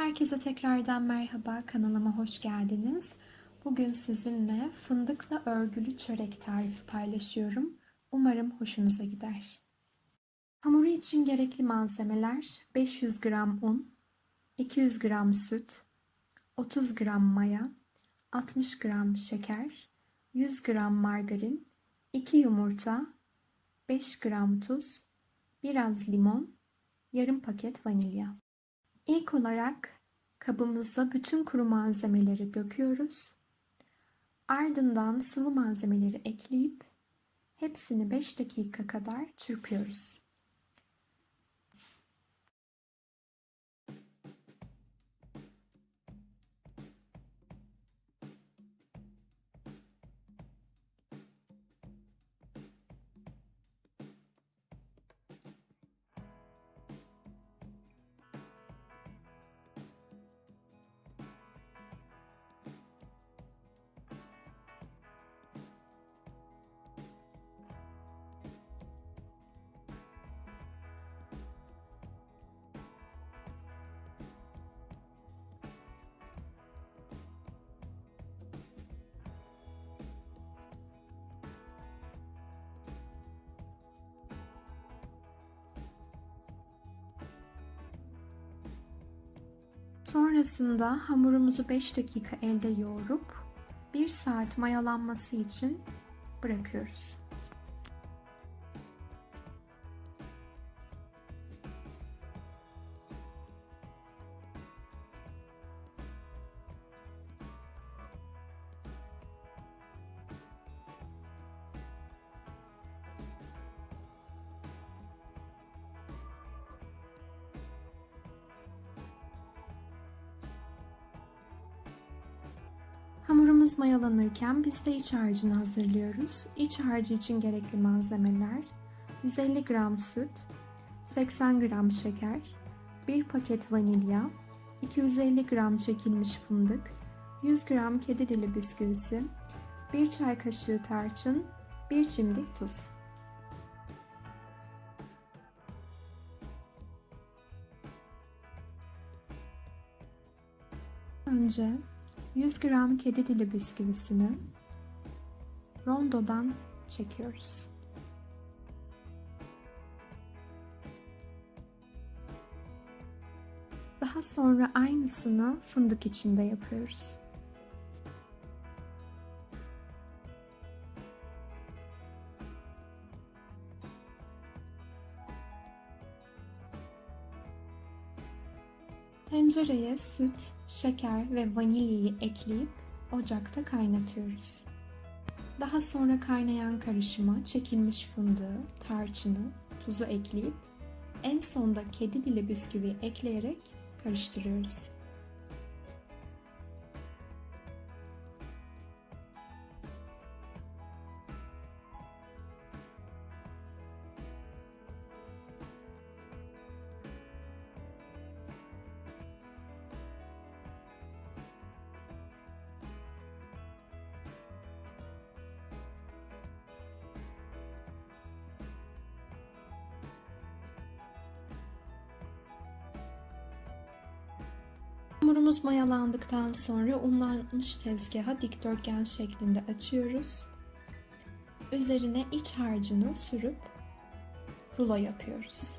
Herkese tekrardan merhaba, kanalıma hoş geldiniz. Bugün sizinle fındıkla örgülü çörek tarifi paylaşıyorum. Umarım hoşunuza gider. Hamuru için gerekli malzemeler 500 gram un, 200 gram süt, 30 gram maya, 60 gram şeker, 100 gram margarin, 2 yumurta, 5 gram tuz, biraz limon, yarım paket vanilya. İlk olarak kabımıza bütün kuru malzemeleri döküyoruz. Ardından sıvı malzemeleri ekleyip hepsini 5 dakika kadar çırpıyoruz. Sonrasında hamurumuzu 5 dakika elde yoğurup 1 saat mayalanması için bırakıyoruz. Hamurumuz mayalanırken biz de iç harcını hazırlıyoruz. İç harcı için gerekli malzemeler 150 gram süt, 80 gram şeker, 1 paket vanilya, 250 gram çekilmiş fındık, 100 gram kedi dili bisküvisi, 1 çay kaşığı tarçın, 1 çimdik tuz. Önce 100 gram kedi dili bisküvisini rondodan çekiyoruz. Daha sonra aynısını fındık içinde yapıyoruz. Tencereye süt, şeker ve vanilyayı ekleyip ocakta kaynatıyoruz. Daha sonra kaynayan karışıma çekilmiş fındığı, tarçını, tuzu ekleyip en sonda kedi dili bisküvi ekleyerek karıştırıyoruz. Hamurumuz mayalandıktan sonra unlanmış tezgaha dikdörtgen şeklinde açıyoruz. Üzerine iç harcını sürüp rulo yapıyoruz.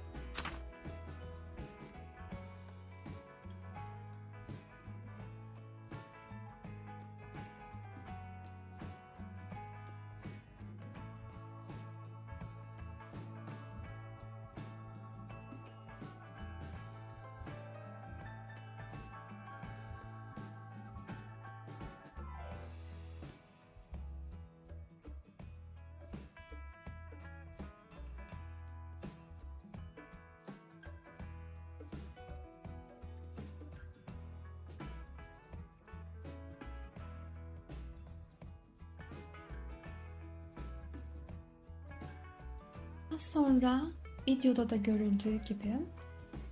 Daha sonra videoda da görüldüğü gibi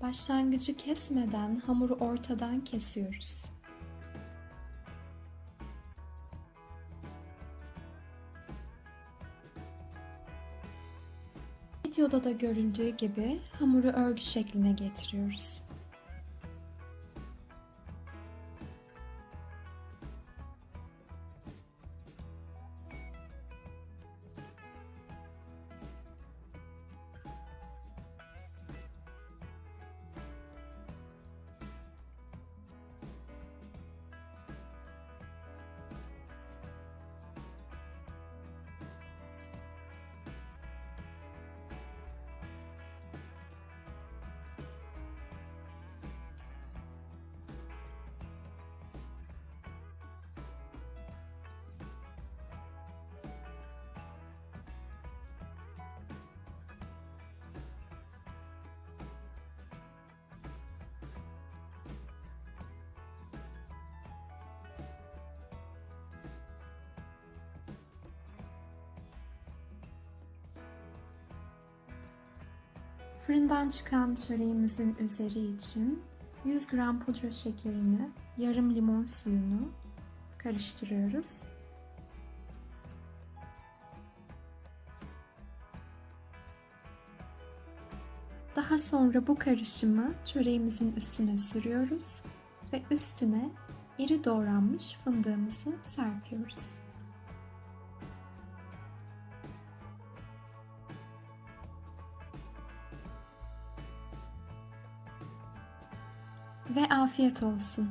başlangıcı kesmeden hamuru ortadan kesiyoruz. Videoda da görüldüğü gibi hamuru örgü şekline getiriyoruz. Fırından çıkan çöreğimizin üzeri için 100 gram pudra şekerini, yarım limon suyunu karıştırıyoruz. Daha sonra bu karışımı çöreğimizin üstüne sürüyoruz ve üstüne iri doğranmış fındığımızı serpiyoruz. Ve afiyet olsun.